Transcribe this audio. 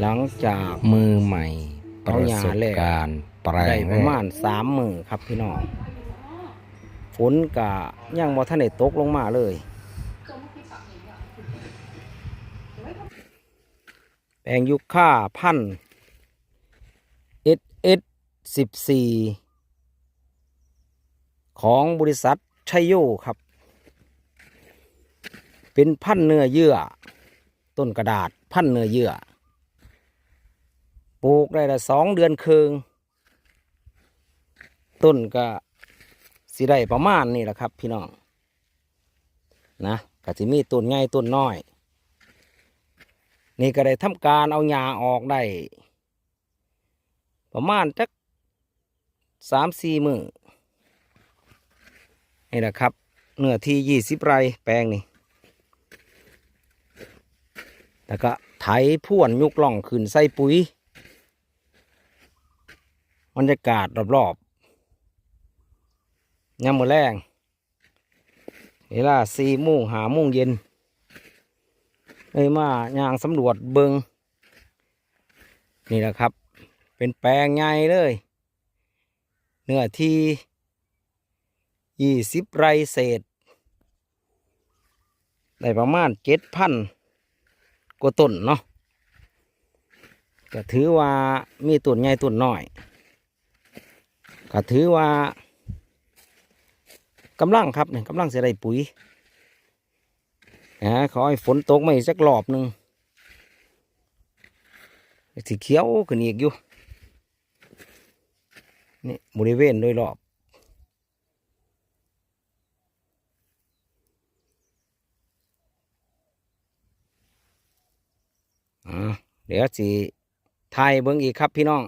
หลังจากมือใหม่ปเอาระหญ้าสบแลกการณ์แปลได้งประมาณสามมือครับพี่น้องฝนกะยังบ่ทันได้ตกลงมาเลย แปลงยุค่าพันเอสเอสสิบสี่ของบริษัทชัยโยครับ เป็นพันเนื้อเยื่อ ต้นกระดาษพันเนื้อเยื่อ ปลูกได้ละสองเดือนครึ่งต้นก็สิได้ประมาณนี้แหละครับ พี่น้องนะก็จะมีต้นใหญ่ต้นน้อย นี่ก็ได้ทำการเอาหญ้าออกได้ประมาณจักสามสี่มือนี่แหละครับเนื้อที่ยี่สิบไร่แปลงนี่แล้วก็ไถพ่วนยุกล่องขึ้นใส่ปุ๋ย บรรยากาศรอบๆยามมื้อแรงเวลาสี่โมงหาโมงเย็นเลยมาย่างสำรวจเบิงนี่แหละครับ เป็นแปลงใหญ่เลย เนื้อที่ยี่สิบไรเศษ ได้ประมาณเจ็ดพันกว่าต้นเนาะก็ถือว่ามีต้นใหญ่ต้นน้อย ก็ถือว่ากำลังครับเนี่ยกำลังจะได้ปุ๋ยนะขอให้ฝนตกไม่สักรอบหนึ่งสีเขียวขึ้นอีกอยู่นี่บริเวณโดยรอบอ่าเดี๋ยวสิถ่ายเบิ้งอีกครับพี่น้อง